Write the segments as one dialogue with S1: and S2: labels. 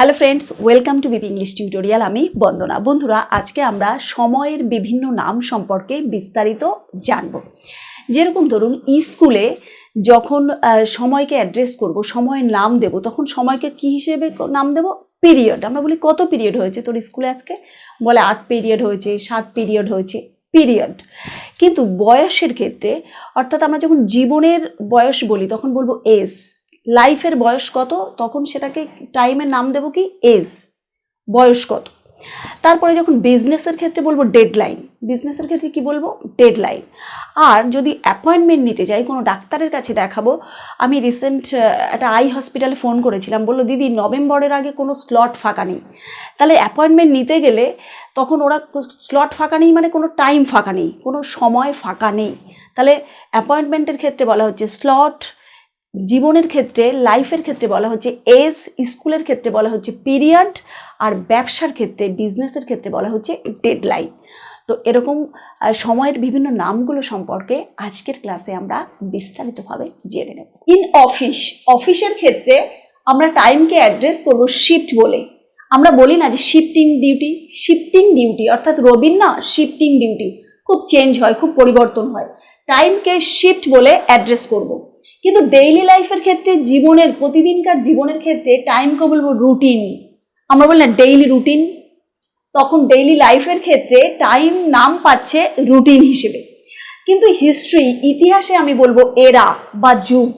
S1: Hello friends welcome to BP English tutorial আমি বন্দনা। বন্ধুরা, আজকে আমরা সময়ের বিভিন্ন নাম সম্পর্কে বিস্তারিত জানব। যেরকম ধরুন, স্কুলে যখন সময়কে অ্যাড্রেস করব, সময়ের নাম দেব, তখন সময়কে কি হিসেবে নাম দেব? পিরিয়ড আমরা বলি, কত পিরিয়ড হয়েছে তোর স্কুলে আজকে? বলে, আট পিরিয়ড হয়েছে, সাত পিরিয়ড হয়েছে পিরিয়ড কিন্তু বয়সের ক্ষেত্রে, অর্থাৎ আমরা যখন জীবনের বয়স বলি, তখন বলব এজ লাইফের বয়স কত? তখন সেটাকে টাইমের নাম দেবো কি? এজ বয়স কত? তারপরে যখন বিজনেসের ক্ষেত্রে বলব ডেডলাইন বিজনেসের ক্ষেত্রে কি বলব? ডেডলাইন আর যদি অ্যাপয়েন্টমেন্ট নিতে যাই, কোনো ডাক্তারের কাছে দেখাবো, আমি রিসেন্ট একটা আই হসপিটালে ফোন করেছিলাম। বলল, দিদি, নভেম্বরের আগে কোনো স্লট ফাঁকা নেই। তাহলে অ্যাপয়েন্টমেন্ট নিতে গেলে তখন ওরা স্লট ফাঁকা নেই মানে কোনো টাইম ফাঁকা নেই, কোনো সময় ফাঁকা নেই। তাহলে অ্যাপয়েন্টমেন্টের ক্ষেত্রে বলা হচ্ছে স্লট জীবনের ক্ষেত্রে লাইফের ক্ষেত্রে বলা হচ্ছে এজ স্কুলের ক্ষেত্রে বলা হচ্ছে পিরিয়ড আর ব্যবসার ক্ষেত্রে বিজনেসের ক্ষেত্রে বলা হচ্ছে ডেডলাইন তো এরকম সময়ের বিভিন্ন নামগুলো সম্পর্কে আজকের ক্লাসে আমরা বিস্তারিতভাবে জেনে নেব। ইন অফিস অফিসের ক্ষেত্রে আমরা টাইমকে অ্যাড্রেস করব শিফট বলে। আমরা বলি না যে শিফটিং ডিউটি শিফটিং ডিউটি অর্থাৎ রবিন না শিফটিং ডিউটি খুব চেঞ্জ হয়, খুব পরিবর্তন হয়। টাইমকে শিফট বলে অ্যাড্রেস করব। কিন্তু ডেইলি লাইফের ক্ষেত্রে জীবনের, প্রতিদিনকার জীবনের ক্ষেত্রে টাইমকে বলব রুটিন আমরা বলি না ডেইলি রুটিন তখন ডেইলি লাইফের ক্ষেত্রে টাইম নাম পাচ্ছে রুটিন হিসেবে। কিন্তু হিস্ট্রি ইতিহাসে আমি বলব এরা বা যুগ।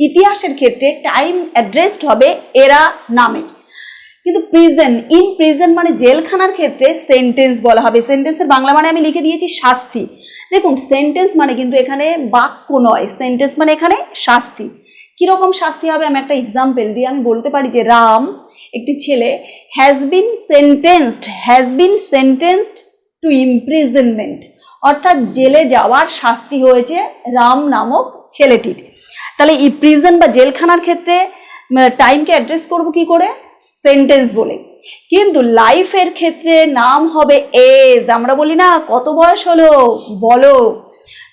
S1: ইতিহাসের ক্ষেত্রে টাইম অ্যাড্রেসড হবে এরা নামে। কিন্তু প্রিজেন্ট ইন প্রিজেন্ট মানে জেলখানার ক্ষেত্রে সেন্টেন্স বলা হবে। সেন্টেন্সের বাংলা মানে আমি লিখে দিয়েছি শাস্তি। দেখুন সেন্টেন্স মানে কিন্তু এখানে বাক্য নয় সেন্টেন্স মানে এখানে শাস্তি। কীরকম শাস্তি হবে? আমি একটা এক্সাম্পল দিয়ে আমি বলতে পারি যে রাম, একটি ছেলে has been sentenced has been sentenced to imprisonment অর্থাৎ জেলে যাওয়ার শাস্তি হয়েছে রাম নামক ছেলেটির। তাহলে এই প্রিজন বা জেলখানার ক্ষেত্রে টাইমকে অ্যাড্রেস করব কি করে? সেন্টেন্স বলে। কিন্তু লাইফের ক্ষেত্রে নাম হবে এজ আমরা বলি, না, কত বয়স হলো? বলো।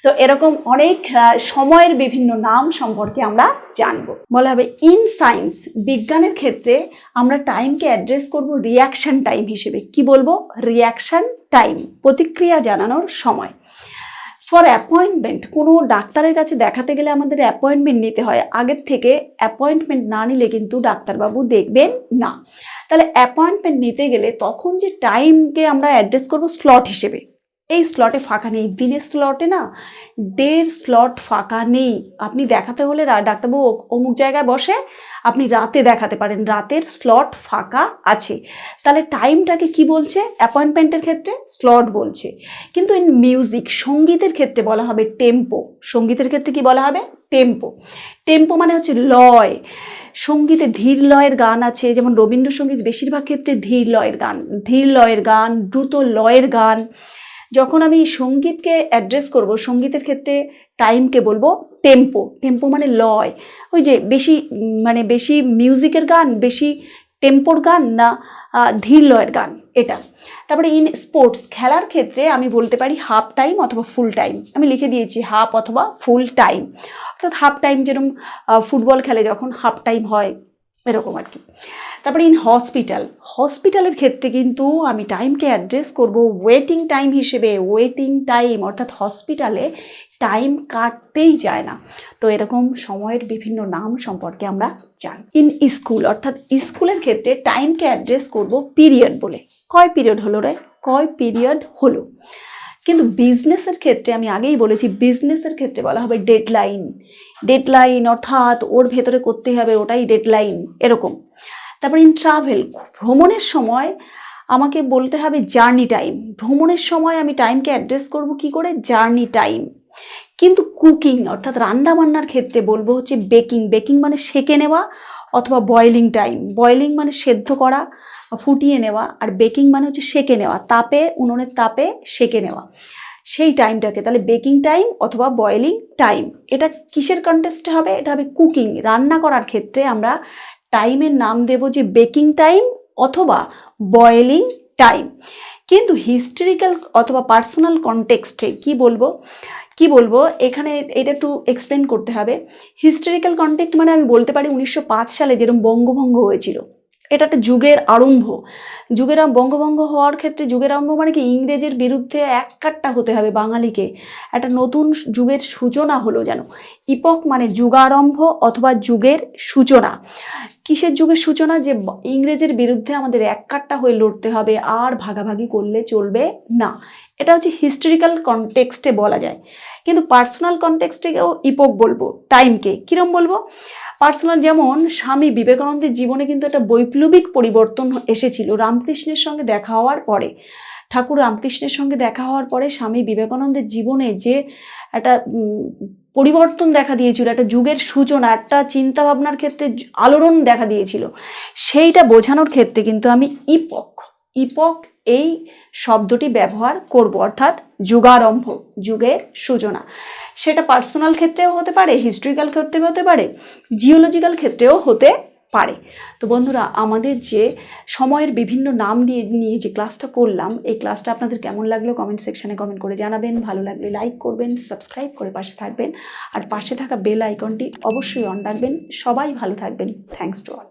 S1: তো এরকম অনেক সময়ের বিভিন্ন নাম সম্পর্কে আমরা জানব। বলা হবে ইন সায়েন্স বিজ্ঞানের ক্ষেত্রে আমরা টাইমকে অ্যাড্রেস করব রিয়াকশন টাইম হিসেবে। কি বলব? রিয়াকশন টাইম প্রতিক্রিয়া জানানোর সময়। ফর অ্যাপয়েন্টমেন্ট কোনো ডাক্তারের কাছে দেখাতে গেলে আমাদের অ্যাপয়েন্টমেন্ট নিতে হয়। আগের থেকে অ্যাপয়েন্টমেন্ট না নিলে কিন্তু ডাক্তারবাবু দেখবেন না। তাহলে অ্যাপয়েন্টমেন্ট নিতে গেলে তখন যে টাইমকে আমরা অ্যাড্রেস করব স্লট হিসেবে। এই স্লটে ফাঁকা নেই। দিনের স্লটে না ডের স্লট ফাঁকা নেই। আপনি দেখাতে হলে ডাক্তারবাবু অমুক জায়গায় বসে আপনি রাতে দেখাতে পারেন। রাতের স্লট ফাঁকা আছে। তাহলে টাইমটাকে কি বলছে? অ্যাপয়েন্টমেন্টের ক্ষেত্রে স্লট বলছে। কিন্তু ইন মিউজিক সঙ্গীতের ক্ষেত্রে বলা হবে টেম্পো সঙ্গীতের ক্ষেত্রে কি বলা হবে? টেম্পো টেম্পো মানে হচ্ছে লয়। সঙ্গীতে ধীর লয়ের গান আছে, যেমন রবীন্দ্রসঙ্গীত বেশিরভাগ ক্ষেত্রে ধীর লয়ের গান, ধীর লয়ের গান, দ্রুত লয়ের গান। যখন আমি সঙ্গীতকে অ্যাড্রেস করব, সঙ্গীতের ক্ষেত্রে টাইমকে বলব টেম্পো টেম্পো মানে লয়। ওই যে বেশি মানে বেশি মিউজিকের গান, বেশি টেম্পোর গান না ধীর লয়ের গান, এটা। তারপরে ইন স্পোর্টস খেলার ক্ষেত্রে আমি বলতে পারি হাফ টাইম অথবা ফুল টাইম আমি লিখে দিয়েছি হাফ অথবা ফুল টাইম অর্থাৎ হাফ টাইম যেরকম ফুটবল খেলে যখন হাফ টাইম হয় এরকম আর কি। তারপরে ইন হসপিটাল হসপিটালের ক্ষেত্রে কিন্তু আমি টাইমকে অ্যাড্রেস করব ওয়েটিং টাইম হিসেবে ওয়েটিং টাইম অর্থাৎ হসপিটালে টাইম কাটতেই যায় না। তো এরকম সময়ের বিভিন্ন নাম সম্পর্কে আমরা জানি। ইন স্কুল অর্থাৎ স্কুলের ক্ষেত্রে টাইমকে অ্যাড্রেস করব পিরিয়ড বলে। কয় পিরিয়ড হলো রে? কয় পিরিয়ড হলো? কিন্তু বিজনেসের ক্ষেত্রে আমি আগেই বলেছি বিজনেসের ক্ষেত্রে বলা হবে ডেডলাইন ডেডলাইন অর্থাৎ ওর ভেতরে করতে হবে ওটাই ডেডলাইন এরকম। তারপর ইন ট্রাভেল ভ্রমণের সময় আমাকে বলতে হবে জার্নি টাইম ভ্রমণের সময় আমি টাইমকে অ্যাড্রেস করব কি করে? জার্নি টাইম কিন্তু কুকিং অর্থাৎ রান্না বান্নার ক্ষেত্রে বলব হচ্ছে বেকিং বেকিং মানে সেকে নেওয়া অথবা বয়েলিং টাইম বয়েলিং মানে সেদ্ধ করা, ফুটিয়ে নেওয়া, আর বেকিং মানে হচ্ছে সেকে নেওয়া। তাপে, উনুনের তাপে সেকে নেওয়া। সেই টাইমটাকে তাহলে বেকিং টাইম অথবা বয়েলিং টাইম এটা কিসের কন্টেস্টে হবে? এটা হবে কুকিং রান্না করার ক্ষেত্রে আমরা টাইমের নাম দেব যে বেকিং টাইম অথবা বয়েলিং টাইম কিন্তু হিস্টোরিক্যাল অথবা পার্সোনাল কনটেক্সটে কি বলব? কি বলব? এখানে এটা একটু এক্সপ্লেন করতে হবে। হিস্টোরিক্যাল কন্টেক্ট মানে আমি বলতে পারি উনিশশো পাঁচ সালে যেরকম বঙ্গভঙ্গ হয়েছিল। এটা একটা যুগের আরম্ভ। যুগের বঙ্গভঙ্গ হওয়ার ক্ষেত্রে যুগের আরম্ভ মানে কি? ইংরেজের বিরুদ্ধে এক কাট্টা হতে হবে বাঙালিকে। একটা নতুন যুগের সূচনা হলো যেন। ইপক মানে যুগারম্ভ অথবা যুগের সূচনা। কিসের যুগের সূচনা? যে ইংরেজের বিরুদ্ধে আমাদের এক কাট্টা হয়ে লড়তে হবে, আর ভাগাভাগি করলে চলবে না। এটা হচ্ছে হিস্টোরিক্যাল কনটেক্সটে বলা যায়। কিন্তু পার্সোনাল কনটেক্সটেও ইপক বলব। টাইমকে কিরম বলব? পার্সোনাল যেমন স্বামী বিবেকানন্দের জীবনে কিন্তু একটা বৈপ্লবিক পরিবর্তন এসেছিল রামকৃষ্ণের সঙ্গে দেখা হওয়ার পরে। ঠাকুর রামকৃষ্ণের সঙ্গে দেখা হওয়ার পরে স্বামী বিবেকানন্দের জীবনে যে একটা পরিবর্তন দেখা দিয়েছিল, একটা যুগের সূচনা, একটা চিন্তা ভাবনার ক্ষেত্রে আলোড়ন দেখা দিয়েছিল, সেইটা বোঝানোর ক্ষেত্রে কিন্তু আমি ইপক ইপক এই শব্দটি ব্যবহার করব, অর্থাৎ যুগারম্ভ, যুগের সূচনা। সেটা পার্সোনাল ক্ষেত্রেও হতে পারে হিস্ট্রিক্যাল ক্ষেত্রেও হতে পারে জিওলজিক্যাল ক্ষেত্রেও হতে পারে। তো বন্ধুরা, আমাদের যে সময়ের বিভিন্ন নাম নিয়ে নিয়ে যে ক্লাসটা করলাম, এই ক্লাসটা আপনাদের কেমন লাগল কমেন্ট সেকশনে কমেন্ট করে জানাবেন। ভালো লাগলে লাইক করবেন সাবস্ক্রাইব করে পাশে থাকবেন, আর পাশে থাকা বেল আইকনটি অবশ্যই অন রাখবেন। সবাই ভালো থাকবেন। Thanks to all